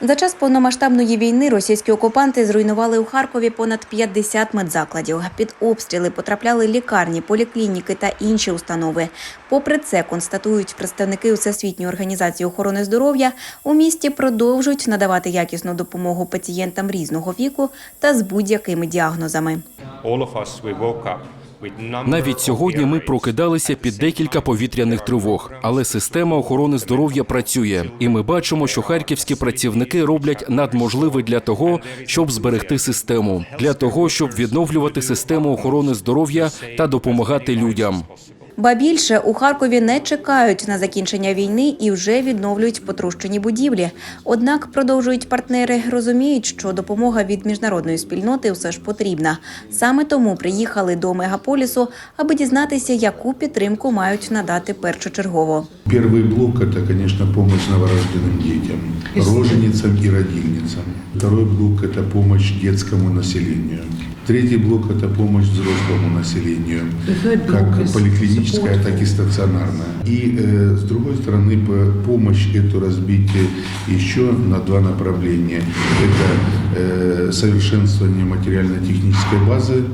За час повномасштабної війни російські окупанти зруйнували у Харкові понад 50 медзакладів. Під обстріли потрапляли лікарні, поліклініки та інші установи. Попри це, констатують представники Всесвітньої організації охорони здоров'я, у місті продовжують надавати якісну допомогу пацієнтам різного віку та з будь-якими діагнозами. All of us, we woke up Навіть сьогодні ми прокидалися під декілька повітряних тривог, але система охорони здоров'я працює, і ми бачимо, що харківські працівники роблять надможливе для того, щоб зберегти систему, для того, щоб відновлювати систему охорони здоров'я та допомагати людям. Ба більше у Харкові не чекають на закінчення війни і вже відновлюють потрощені будівлі. Однак продовжують партнери розуміють, що допомога від міжнародної спільноти все ж потрібна. Саме тому приїхали до мегаполісу, аби дізнатися, яку підтримку мають надати першочергово. Первый блок – это, конечно, помощь новорожденным детям, роженицам и родильницам. Второй блок – это помощь детскому населению. Третий блок – это помощь взрослому населению, как поликлиническая, так и стационарная. И, э, с другой стороны, по- помощь эту разбить еще на два направления. Это э, совершенствование материально-технической базы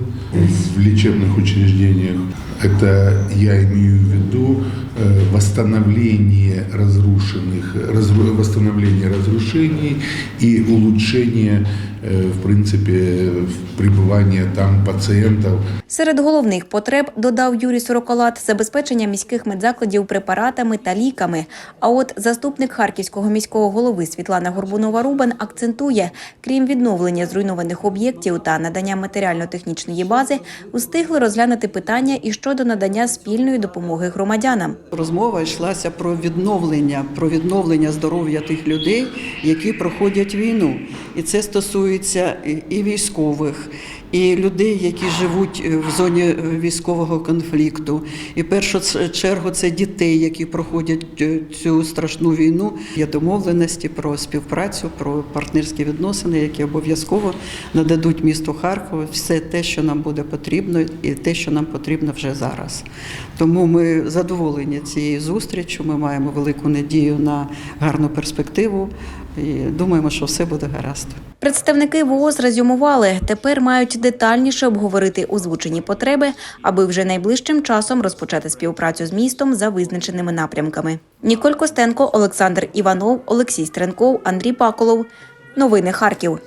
в лечебных учреждениях. Это я имею в виду э, восстановление разрушенных, разру- восстановление разрушений и улучшение, в принципе, пребывания там пациентов Серед головних потреб додав Юрій Сороколат забезпечення міських медзакладів препаратами та ліками. А от заступник харківського міського голови Світлана Горбунова Рубан акцентує, крім відновлення зруйнованих об'єктів та надання матеріально-технічної бази, устигли розглянути питання і щодо надання спільної допомоги громадянам. Розмова йшлася про відновлення, про відновлення здоров'я тих людей, які проходять війну. І це стосується і- і військових, і людей, які живуть е, в зоні е, військового конфлікту. І в першу чергу це дітей, які проходять е, цю страшну війну. Є домовленості про співпрацю, про партнерські відносини, які обов'язково нададуть місту Харкову все те, що нам буде потрібно, і те, що нам потрібно вже зараз. Тому ми задоволені цією зустрічю. Ми маємо велику надію на гарну перспективу і думаємо, що все буде гаразд. Представники ВООЗ резюмували, тепер мають детальніше обговорити озвучені потреби, аби вже найближчим часом розпочати співпрацю з містом за визначеними напрямками. Ніколь Костенко, Олександр Іванов, Олексій Стренков, Андрій Паколов. Новини Харків.